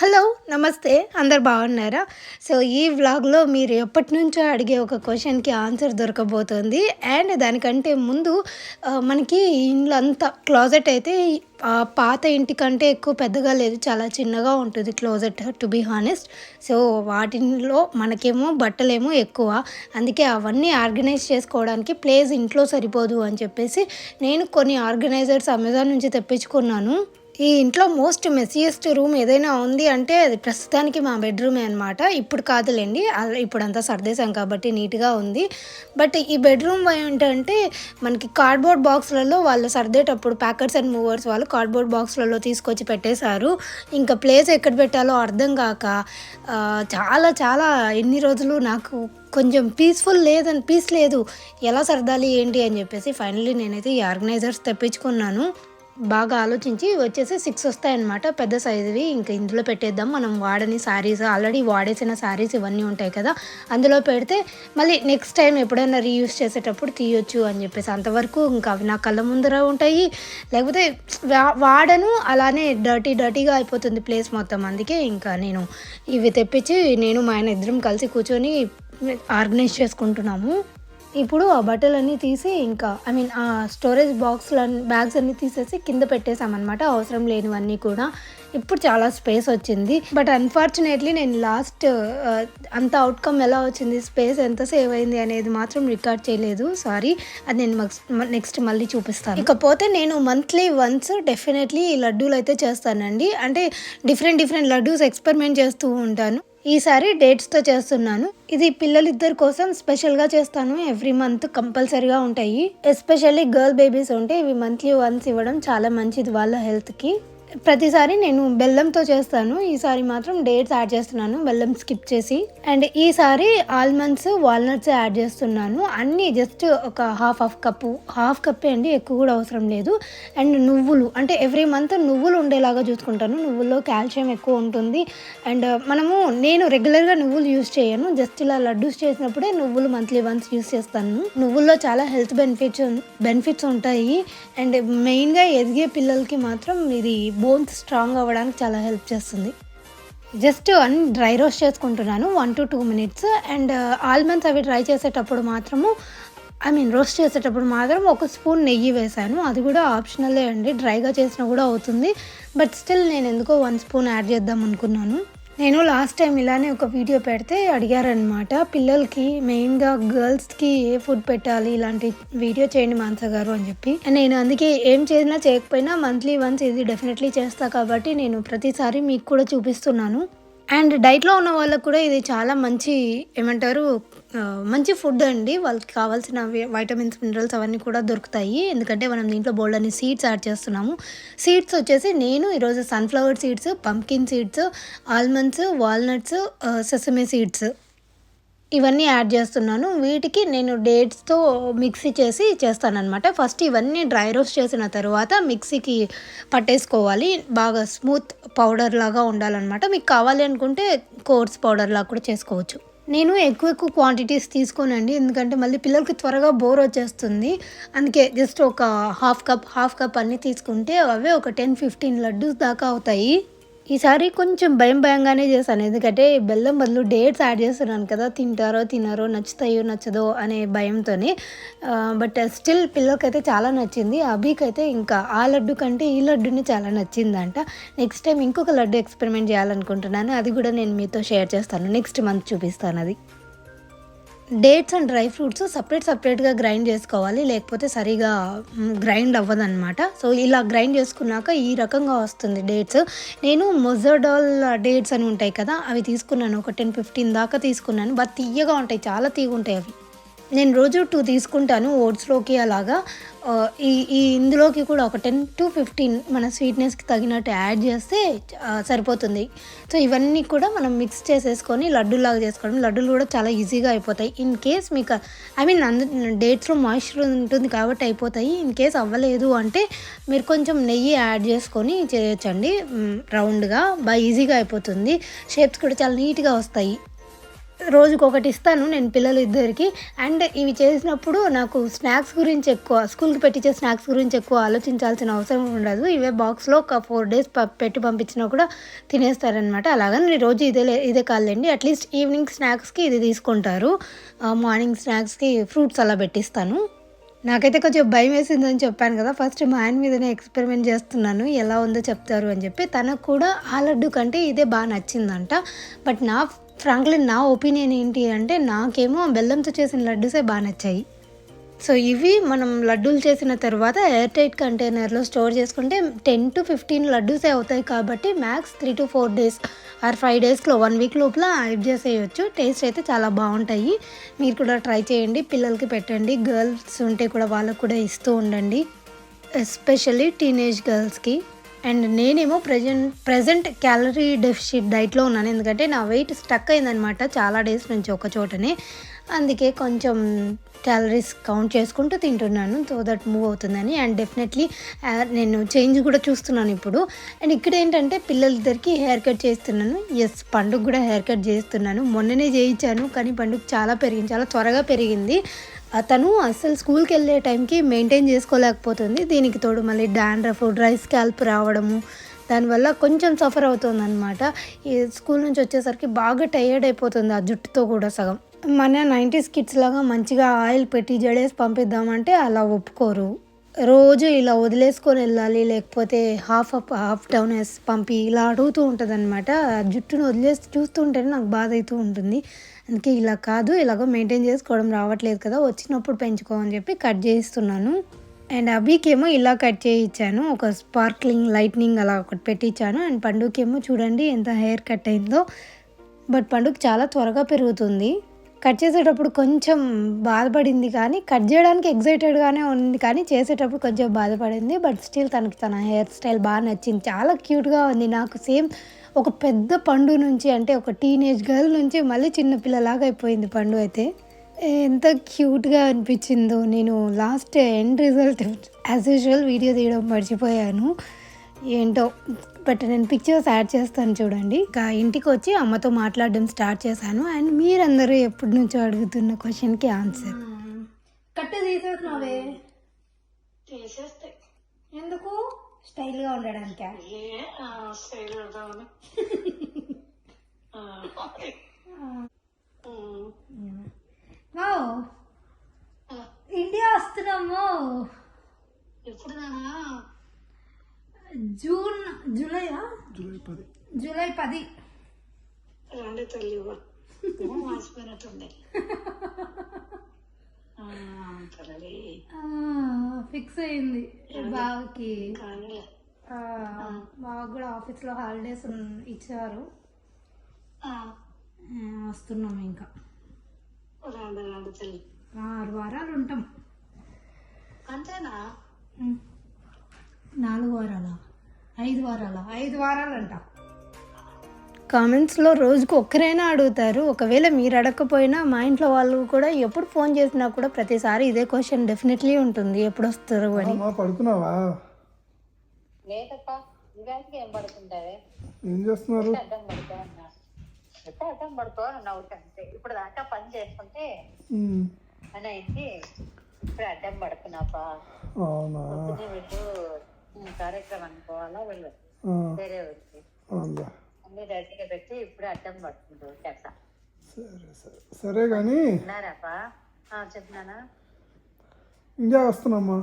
Hello నమస్తే. అందరు బాగున్నారా? సో ఈ వ్లాగ్లో మీరు ఎప్పటి నుంచో అడిగే ఒక క్వశ్చన్కి ఆన్సర్ దొరకబోతుంది. అండ్ దానికంటే ముందు మనకి ఇంట్లో అంతా క్లాజెట్ అయితే పాత పాత ఇంటికంటే ఎక్కువ పెద్దగా లేదు. చాలా చిన్నగా ఉంటుంది closet to be honest. So వాటిలో మనకేమో బట్టలేమో ఎక్కువ. అందుకే అవన్నీ ఆర్గనైజ్ చేసుకోవడానికి ప్లేస్ ఇంట్లో సరిపోదు అని చెప్పేసి నేను కొన్ని ఆర్గనైజర్స్ అమెజాన్ నుంచి తెప్పించుకున్నాను. ఈ ఇంట్లో మోస్ట్ మెస్సియెస్ట్ రూమ్ ఏదైనా ఉంది అంటే అది ప్రస్తుతానికి మా బెడ్రూమే అనమాట ఇప్పుడు కాదులేండి అలా ఇప్పుడు అంతా సర్దేశాం కాబట్టి నీట్గా ఉంది. బట్ ఈ బెడ్రూమ్ ఏంటంటే మనకి కార్డ్బోర్డ్ బాక్స్లలో వాళ్ళు సర్దేటప్పుడు ప్యాకర్స్ అండ్ మూవర్స్ వాళ్ళు కార్డ్బోర్డ్ బాక్స్లలో తీసుకొచ్చి పెట్టేశారు. ఇంకా ప్లేస్ ఎక్కడ పెట్టాలో అర్థం కాక చాలా చాలా ఎన్ని రోజులు నాకు కొంచెం పీస్ఫుల్ లేదని పీస్ లేదు. ఎలా సర్దాలి ఏంటి అని చెప్పేసి ఫైనల్లీ నేనైతే ఈ ఆర్గనైజర్స్ తెప్పించుకున్నాను. బాగా ఆలోచించి వచ్చేసి సిక్స్ వస్తాయన్నమాట. పెద్ద సైజువి. ఇంకా ఇందులో పెట్టేద్దాం. మనం వాడని శారీస్ ఆల్రెడీ వాడేసిన శారీస్ ఇవన్నీ ఉంటాయి కదా. అందులో పెడితే మళ్ళీ నెక్స్ట్ టైం ఎప్పుడైనా రీయూస్ చేసేటప్పుడు తీయొచ్చు అని చెప్పేసి. అంతవరకు ఇంకా అవి నా కళ్ళ ముందర ఉంటాయి. లేకపోతే వా- వాడను. అలానే డర్టీ డర్టీగా అయిపోతుంది ప్లేస్ మొత్తం. అందుకే ఇంకా నేను ఇవి తెప్పించి నేను మా ఆయన ఇద్దరం కలిసి కూర్చొని ఆర్గనైజ్ చేసుకుంటున్నాము. ఇప్పుడు ఆ బట్టలన్నీ తీసి ఇంకా ఐ మీన్ ఆ స్టోరేజ్ బాక్స్ల బ్యాగ్స్ అన్నీ తీసేసి కింద పెట్టేశామన్నమాట. అవసరం లేనివన్నీ కూడా. ఇప్పుడు చాలా స్పేస్ వచ్చింది. బట్ అన్ఫార్చునేట్లీ నేను లాస్ట్ అంత అవుట్కమ్ ఎలా వచ్చింది? స్పేస్ ఎంత సేవ్ అయింది అనేది మాత్రం రికార్డ్ చేయలేదు. సారీ అది నేను నెక్స్ట్ మళ్ళీ చూపిస్తాను. ఇకపోతే నేను మంత్లీ వన్స్ డెఫినెట్లీ ఈ లడ్డూలు అయితే చేస్తానండి. అంటే డిఫరెంట్ డిఫరెంట్ లడ్డూస్ ఎక్స్పెరిమెంట్ చేస్తూ ఉంటాను. ఈసారి డేట్స్తో చేస్తున్నాను. ఇది పిల్లలిద్దరి కోసం స్పెషల్గా చేస్తాను. ఎవ్రీ మంత్ కంపల్సరీగా ఉంటాయి. ఎస్పెషల్లీ గర్ల్ బేబీస్ ఉంటే ఇవి మంత్లీ వన్స్ ఇవ్వడం చాలా మంచిది వాళ్ళ హెల్త్కి ప్రతిసారి నేను బెల్లంతో చేస్తాను. ఈసారి మాత్రం డేట్స్ యాడ్ చేస్తున్నాను. బెల్లం స్కిప్ చేసి. అండ్ ఈసారి ఆల్మండ్స్ వాల్నట్స్ యాడ్ చేస్తున్నాను. అన్నీ జస్ట్ ఒక హాఫ్ హాఫ్ కప్పు. హాఫ్ కప్పే అండి ఎక్కువ కూడా అవసరం లేదు. అండ్ నువ్వులు అంటే ఎవ్రీ మంత్ నువ్వులు ఉండేలాగా చూసుకుంటాను. నువ్వుల్లో కాల్షియం ఎక్కువ ఉంటుంది. అండ్ మనము నేను రెగ్యులర్గా నువ్వులు యూస్ చేయను. జస్ట్ ఇలా లడ్డూస్ చేసినప్పుడే నువ్వులు మంత్లీ వన్స్ యూస్ చేస్తాను. నువ్వుల్లో చాలా హెల్త్ బెనిఫిట్స్ బెనిఫిట్స్ ఉంటాయి. అండ్ మెయిన్గా ఎదిగే పిల్లలకి మాత్రం ఇది బోన్స్ స్ట్రాంగ్ అవ్వడానికి చాలా హెల్ప్ చేస్తుంది. జస్ట్ అన్ని డ్రై రోస్ట్ చేసుకుంటున్నాను one to two minutes. And uh, almonds అవి డ్రై చేసేటప్పుడు మాత్రము ఐ మీన్ రోస్ట్ చేసేటప్పుడు మాత్రం ఒక స్పూన్ నెయ్యి వేసాను అది కూడా ఆప్షనలే అండి డ్రైగా చేసినా కూడా అవుతుంది. బట్ స్టిల్ నేను ఎందుకో వన్ స్పూన్ యాడ్ చేద్దాం అనుకున్నాను. నేను లాస్ట్ టైం ఇలానే ఒక వీడియో పెడితే అడిగారనమాట పిల్లలకి మెయిన్గా గర్ల్స్కి ఏ ఫుడ్ పెట్టాలి? ఇలాంటి వీడియో చేయండి మాన్స గారు అని చెప్పి. నేను అందుకే ఏం చేసినా చేయకపోయినా మంత్లీ వన్స్ ఇది డెఫినెట్లీ చేస్తా కాబట్టి నేను ప్రతిసారి మీకు కూడా చూపిస్తున్నాను. అండ్ డైట్లో ఉన్న వాళ్ళకు కూడా ఇది చాలా మంచి ఏమంటారు మంచి ఫుడ్ అండి. వాళ్ళకి కావాల్సిన వైటమిన్స్ మినరల్స్ అవన్నీ కూడా దొరుకుతాయి. ఎందుకంటే మనం దీంట్లో బోల్డ్ అని సీడ్స్ యాడ్ చేస్తున్నాము. సీడ్స్ వచ్చేసి నేను ఈరోజు sunflower seeds pumpkin seeds almonds walnuts sesame seeds ఇవన్నీ యాడ్ చేస్తున్నాను. వీటికి నేను డేట్స్తో మిక్సీ చేసి చేస్తానన్నమాట. ఫస్ట్ ఇవన్నీ డ్రై రోస్ట్ చేసిన తర్వాత మిక్సీకి పట్టేసుకోవాలి. బాగా స్మూత్ పౌడర్ లాగా ఉండాలన్నమాట. మీకు కావాలి అనుకుంటే కోర్స్ పౌడర్ లాగా కూడా చేసుకోవచ్చు. నేను ఎక్కువ ఎక్కువ క్వాంటిటీస్ తీసుకోనండి. ఎందుకంటే మళ్ళీ పిల్లలకి త్వరగా బోర్ వచ్చేస్తుంది. అందుకే జస్ట్ ఒక హాఫ్ కప్ హాఫ్ కప్ అన్నీ తీసుకుంటే అవే ఒక టెన్ ఫిఫ్టీన్ లడ్డూస్ దాకా అవుతాయి. ఈసారి కొంచెం భయం భయంగానే చేశాను. ఎందుకంటే బెల్లం బదులు డేట్స్ యాడ్ చేస్తున్నాను కదా తింటారో తినారో నచ్చుతాయో నచ్చదో అనే భయంతోనే. బట్ స్టిల్ పిల్లలకైతే చాలా నచ్చింది. అభికైతే ఇంకా ఆ లడ్డు కంటే ఈ లడ్డుని చాలా నచ్చిందంట. నెక్స్ట్ టైం ఇంకొక లడ్డు ఎక్స్పెరిమెంట్ చేయాలనుకుంటున్నాను. అది కూడా నేను మీతో షేర్ చేస్తాను. నెక్స్ట్ మంత్ చూపిస్తాను అది. Dates and dry fruits separate సపరేట్గా గ్రైండ్ చేసుకోవాలి. లేకపోతే సరిగా గ్రైండ్ అవ్వదన్నమాట. సో ఇలా గ్రైండ్ చేసుకున్నాక ఈ రకంగా వస్తుంది డేట్స్ నేను మొజడాల్ డేట్స్ అని ఉంటాయి కదా అవి తీసుకున్నాను. ఒక టెన్ ఫిఫ్టీన్ దాకా తీసుకున్నాను. బాగా తీయగా ఉంటాయి. చాలా తీగుంటాయి ఉంటాయి అవి. నేను రోజు టూ తీసుకుంటాను ఓట్స్లోకి అలాగా. ఈ ఈ ఇందులోకి కూడా ఒక టెన్ టు ఫిఫ్టీన్ మన స్వీట్నెస్కి తగినట్టు యాడ్ చేస్తే సరిపోతుంది. సో ఇవన్నీ కూడా మనం మిక్స్ చేసేసుకొని లడ్డూలాగా చేసుకోవడం. లడ్డూలు కూడా చాలా ఈజీగా అయిపోతాయి. ఇన్ కేస్ మీకు ఐ మీన్ అందు డేట్స్లో మాయిశ్చర్ ఉంటుంది కాబట్టి అయిపోతాయి. ఇన్ కేస్ అవ్వలేదు అంటే మీరు కొంచెం నెయ్యి యాడ్ చేసుకొని చేయొచ్చండి. రౌండ్గా బాగా ఈజీగా అయిపోతుంది. షేప్స్ కూడా చాలా నీట్గా వస్తాయి. రోజుకి ఒకటి ఇస్తాను నేను పిల్లలు ఇద్దరికి. అండ్ ఇవి చేసినప్పుడు నాకు స్నాక్స్ గురించి ఎక్కువ స్కూల్కి పెట్టించే స్నాక్స్ గురించి ఎక్కువ ఆలోచించాల్సిన అవసరం ఉండదు. ఇవే బాక్స్లో ఒక ఫోర్ డేస్ పెట్టి పంపించినా కూడా తినేస్తారనమాట అలాగని రోజు ఇదే లే- ఇదే కాదండి అట్లీస్ట్ ఈవినింగ్ స్నాక్స్కి ఇది తీసుకుంటారు. మార్నింగ్ స్నాక్స్కి ఫ్రూట్స్ అలా పెట్టిస్తాను. నాకైతే కొంచెం భయం వేసిందని చెప్పాను కదా. ఫస్ట్ మా ఆయన మీదనే ఎక్స్పెరిమెంట్ చేస్తున్నాను. ఎలా ఉందో చెప్తారు అని చెప్పి తనకు కూడా ఆ లడ్డు కంటే ఇదే బాగా నచ్చిందంట. బట్ నా ఫ్రాంక్లీ నా ఒపీనియన్ ఏంటి అంటే నాకేమో బెల్లంతో చేసిన లడ్డూసే బాగా నచ్చాయి. సో ఇవి మనం లడ్డూలు చేసిన తర్వాత ఎయిర్ టైట్ కంటైనర్లో స్టోర్ చేసుకుంటే టెన్ టు ఫిఫ్టీన్ లడ్డూసే అవుతాయి కాబట్టి max three to four days or five డేస్లో వన్ వీక్ లోపల హైప్ చేసేయచ్చు. టేస్ట్ అయితే చాలా బాగుంటాయి. మీరు కూడా ట్రై చేయండి పిల్లలకి పెట్టండి గర్ల్స్ ఉంటే కూడా వాళ్ళకు కూడా ఇస్తూ ఉండండి. ఎస్పెషల్లీ టీనేజ్ గర్ల్స్కి. అండ్ నేనేమో ప్రజెంట్ ప్రజెంట్ క్యాలరీ డెఫిషిట్ డైట్లో ఉన్నాను. ఎందుకంటే నా వెయిట్ స్టక్ అయిందనమాట చాలా డేస్ నుంచి ఒక చోటనే. అందుకే కొంచెం క్యాలరీస్ కౌంట్ చేసుకుంటూ తింటున్నాను సో దట్ మూవ్ అవుతుందని. అండ్ డెఫినెట్లీ నేను చేంజ్ కూడా చూస్తున్నాను ఇప్పుడు. అండ్ ఇక్కడ ఏంటంటే పిల్లలిద్దరికి హెయిర్ కట్ చేస్తున్నాను. ఎస్ పండుగ కూడా హెయిర్ కట్ చేస్తున్నాను. మొన్ననే చేయించాను కానీ పండుగ చాలా పెరిగింది చాలా త్వరగా పెరిగింది. అతను అసలు స్కూల్కి వెళ్ళే టైంకి మెయింటైన్ చేసుకోలేకపోతుంది. దీనికి తోడు మళ్ళీ డాండ్రఫ్ డ్రై స్కాల్ప్ రావడము దానివల్ల కొంచెం సఫర్ అవుతుంది అనమాట ఈ స్కూల్ నుంచి వచ్చేసరికి బాగా టైర్డ్ అయిపోతుంది ఆ జుట్టుతో కూడా సగం. మన నైంటీస్ కిడ్స్ లాగా మంచిగా ఆయిల్ పెట్టి జడేసి పంపిద్దామంటే అలా ఒప్పుకోరు. రోజు ఇలా వదిలేసుకొని వెళ్ళాలి లేకపోతే హాఫ్ అప్ హాఫ్ డౌన్ వేసి పంపి ఇలా అడుగుతూ ఉంటుంది అనమాట జుట్టును వదిలేసి చూస్తుంటేనే నాకు బాధ అవుతూ ఉంటుంది. అందుకే ఇలా కాదు ఇలాగో మెయింటైన్ చేసుకోవడం రావట్లేదు కదా వచ్చినప్పుడు పెంచుకో అని చెప్పి కట్ చేస్తున్నాను అండ్ అభికేమో ఇలా కట్ చేయించాను ఒక స్పార్క్లింగ్ లైట్నింగ్ అలా ఒకటి పెట్టించాను అండ్ పండుగకేమో చూడండి ఎంత హెయిర్ కట్ అయిందో బట్ పండుగ చాలా త్వరగా పెరుగుతుంది. కట్ చేసేటప్పుడు కొంచెం బాధపడింది కానీ కట్ చేయడానికి ఎగ్జైటెడ్గానే ఉంది కానీ చేసేటప్పుడు కొంచెం బాధపడింది. బట్ స్టిల్ తనకి తన హెయిర్ స్టైల్ బాగా నచ్చింది. చాలా క్యూట్గా ఉంది. నాకు సేమ్ ఒక పెద్ద పండు నుంచి అంటే ఒక టీనేజ్ గర్ల్ నుంచి మళ్ళీ చిన్న పిల్లలాగా అయిపోయింది పండు అయితే. ఎంత క్యూట్గా అనిపించిందో. నేను last end result as usual video తీయడం మర్చిపోయాను. ఏంటో బట్ నేను పిక్చర్స్ యాడ్ చేస్తాను చూడండి. ఇంకా ఇంటికి వచ్చి అమ్మతో మాట్లాడడం స్టార్ట్ చేశాను. అండ్ మీరందరూ ఎప్పటి నుంచో అడుగుతున్న క్వశ్చన్కి ఆన్సర్ కట్టు తీసేసినావే తీసేస్తే. ఎందుకు? స్టైల్గా ఉండడానికా. ఇండియా వస్తున్నాము. ఎప్పుడు నానా? జూన్ జూలైయా? జూలై పది. జూలై పది. రండి తల్లి మాసిపోయినట్టుంది ఫిక్స్ అయింది బావకి. బావకు కూడా ఆఫీస్లో హాలిడేస్ ఇచ్చారు. వస్తున్నాం ఇంకా. రండి రండి తల్లి. ఆరు వారాలు ఉంటాం. అంతేనా. నాలుగు వారాల? ఐదు వారాల? ఐదు వారాలు అంట కామెంట్స్లో రోజుకు ఒక్కరైనా అడుగుతారు. ఒకవేళ మీరు అడగకపోయినా మా ఇంట్లో వాళ్ళు కూడా ఎప్పుడు ఫోన్ చేసినా కూడా ప్రతిసారి ఇదే క్వశ్చన్ డెఫినెట్లీ ఉంటుంది. ఎప్పుడు వస్తారు అని. పడుకున్నావా? ఏం చేస్తున్నారు? అడ్డం పడుకో అన్నా ఎప్పుడు అడ్డం పడుకో అన్నా ఒకటి అంతే. ఇప్పుడు దాకా పని చేసుకుంటే అని అయింది. ఇప్పుడు అడ్డం పడుకున్నాపా. అవునా? పొద్దున్నే వెళ్ళు ఉమ్, కార్యక్రమానికి పోవాలా వెళ్ళు ఆ, వేరే వచ్చి అన్ని రెడీగా పెట్టి ఇప్పుడు అడ్డం పడుతుంది సరే సరే. సరే కానీ ఇండియా వస్తున్నామ్మా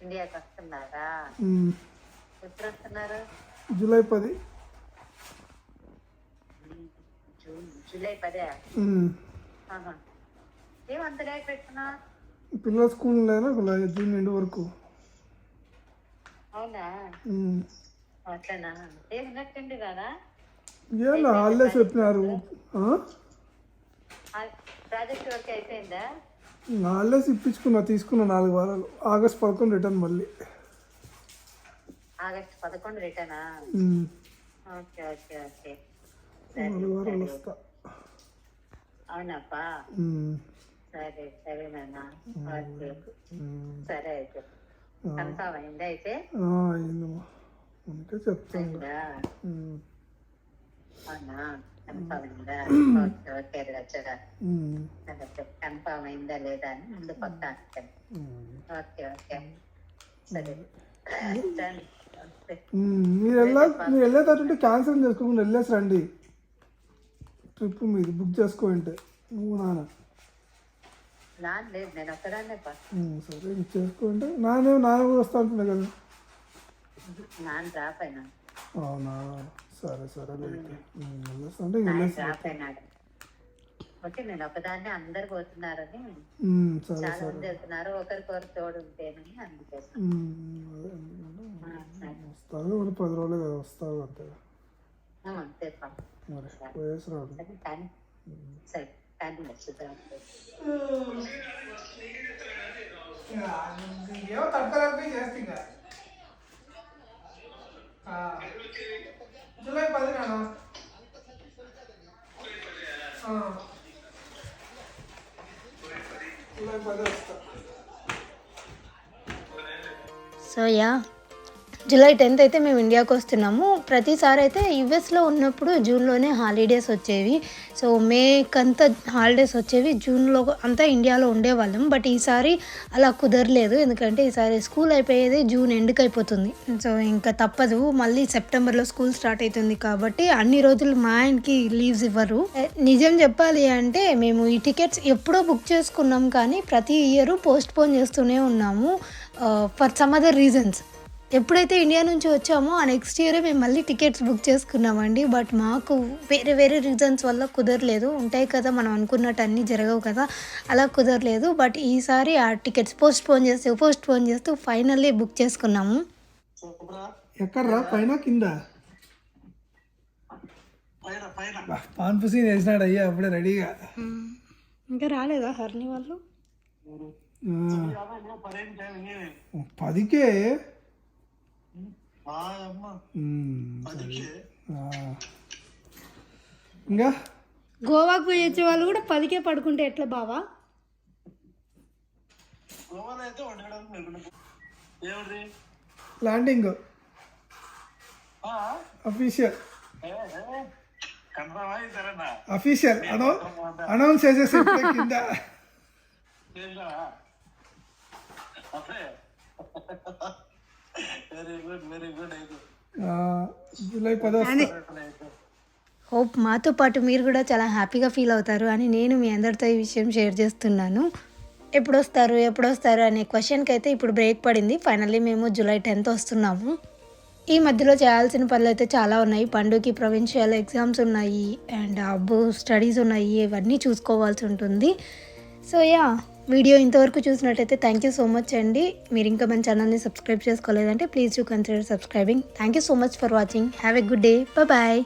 ఇండియాకి వస్తున్నారా? ఎప్పుడు వస్తున్నారు జూలై పది. జూలై పదే. ఉమ్, ఆహా. ఏం అంత లేక పెట్టుకున్నా పిల్లల స్కూల్ లేదా జూన్ ఎండు వరకు. అవునా? అట్లనా? కదా? హాలిడేస్ చెప్పినారు? ప్రాజెక్ట్ వర్క్ అయిపోయిందా? హాలిడేస్ ఇప్పించుకున్నా తీసుకున్నా నాలుగు వారాలు. ఆగస్ట్ పదకొండు రిటర్న్ మళ్ళీ. ఆగస్ట్ పదకొండు రిటర్నా? Okay okay okay. నాలుగు వారాలు వస్తా. అవునప్పా? సరే సరే నాన్న. ఓకే. సరే అయితే. అయితే? అయిందమ్మా. చెప్తాను అవునా? కన్ఫామ్ అయిందా? లేదా అని ముందు. ఉమ్. Okay okay. సరే. మీరు వెళ్ళా మీరు వెళ్ళేటట్టుంటే క్యాన్సిల్ చేసుకోకుండా వెళ్ళేసి రండి. ట్రిప్ మీది బుక్ చేసుకోంటే నువ్వు నాన్న నాన్న లేదు నేను ఒక్కదాన్నే పా ఉమ్, సరే చేసుకోంటే నానే నాన్న కూడా వస్తా అంటున్నా కదా. అవునా? సరే సరే అంటే ఓకే నేను ఒకదాన్నే అందరు పోతున్నారని చాలా మంది వెళ్తున్నారు. ఒకరికొకరు తోడు ఉంటేనని. వస్తావు మరి పది రోజులే కదా వస్తావు అంతే. అంతే సరే. కానీ సరే కానీ నచ్చుతా ఏమో తట్టుకోలేకపోయి చేస్తే ఇంకా జూలై పది నాన్న జూలై పది వస్తా సో యా జూలై టెన్త్ అయితే మేము ఇండియాకి వస్తున్నాము. ప్రతిసారి అయితే యుఎస్లో ఉన్నప్పుడు జూన్లోనే హాలిడేస్ వచ్చేవి. సో మేకంతా హాలిడేస్ వచ్చేవి. జూన్లో అంతా ఇండియాలో ఉండేవాళ్ళం. బట్ ఈసారి అలా కుదరలేదు. ఎందుకంటే ఈసారి స్కూల్ అయిపోయేది జూన్ ఎండ్కి అయిపోతుంది. సో ఇంకా తప్పదు. మళ్ళీ సెప్టెంబర్లో స్కూల్ స్టార్ట్ అవుతుంది కాబట్టి అన్ని రోజులు మా ఆయనకి లీవ్స్ ఇవ్వరు. నిజం చెప్పాలి అంటే మేము ఈ టికెట్స్ ఎప్పుడో బుక్ చేసుకున్నాం కానీ ప్రతి ఇయర్ పోస్ట్ పోన్ చేస్తూనే ఉన్నాము. For some other reasons. ఎప్పుడైతే ఇండియా నుంచి వచ్చామో ఆ నెక్స్ట్ ఇయర్ మేము మళ్ళీ టికెట్స్ బుక్ చేసుకున్నామండి. బట్ మాకు వేరే వేరే రీజన్స్ వల్ల కుదరలేదు. ఉంటాయి కదా మనం అనుకున్నట్టు అన్నీ జరగవు కదా. అలా కుదరలేదు. బట్ ఈసారి ఆ టికెట్స్ పోస్ట్ పోన్ చేస్తూ పోస్ట్ పోన్ చేస్తూ ఫైనల్లీ బుక్ చేసుకున్నాము. ఎక్కడ్రా? పైన కింద? బా, పాన్ పుసి వేసినాడు అయ్యా అప్పుడే రెడీగా. ఇంకా రాలేదా హర్ని వాళ్ళు? పదికే. ఇంకా? గోవాకు పోయి వచ్చే వాళ్ళు కూడా పదికే పడుకుంటే ఎట్లా బావా? ల్యాండింగ్ అఫీషియల్ అఫీషియల్ అనౌ అనౌన్స్ చేసేసి కింద. జూలై పదో హోప్ మాతో పాటు మీరు కూడా చాలా హ్యాపీగా ఫీల్ అవుతారు అని నేను మీ అందరితో ఈ విషయం షేర్ చేస్తున్నాను. ఎప్పుడు వస్తారు ఎప్పుడు వస్తారు అనే క్వశ్చన్కి అయితే ఇప్పుడు బ్రేక్ పడింది. ఫైనల్లీ మేము జూలై టెన్త్ వస్తున్నాము. ఈ మధ్యలో చేయాల్సిన పనులు అయితే చాలా ఉన్నాయి. పండుగకి ప్రొవిన్షియల్ ఎగ్జామ్స్ ఉన్నాయి. అండ్ అబ్బు స్టడీస్ ఉన్నాయి. ఇవన్నీ చూసుకోవాల్సి ఉంటుంది. So yeah. వీడియో ఇంతవరకు చూసినట్టయితే థ్యాంక్ యూ సో మచ్ అండి. మీరు ఇంకా మన ఛానల్ని subscribe చేసుకోలేదంటే please do consider subscribing thank you so much for watching have a good day bye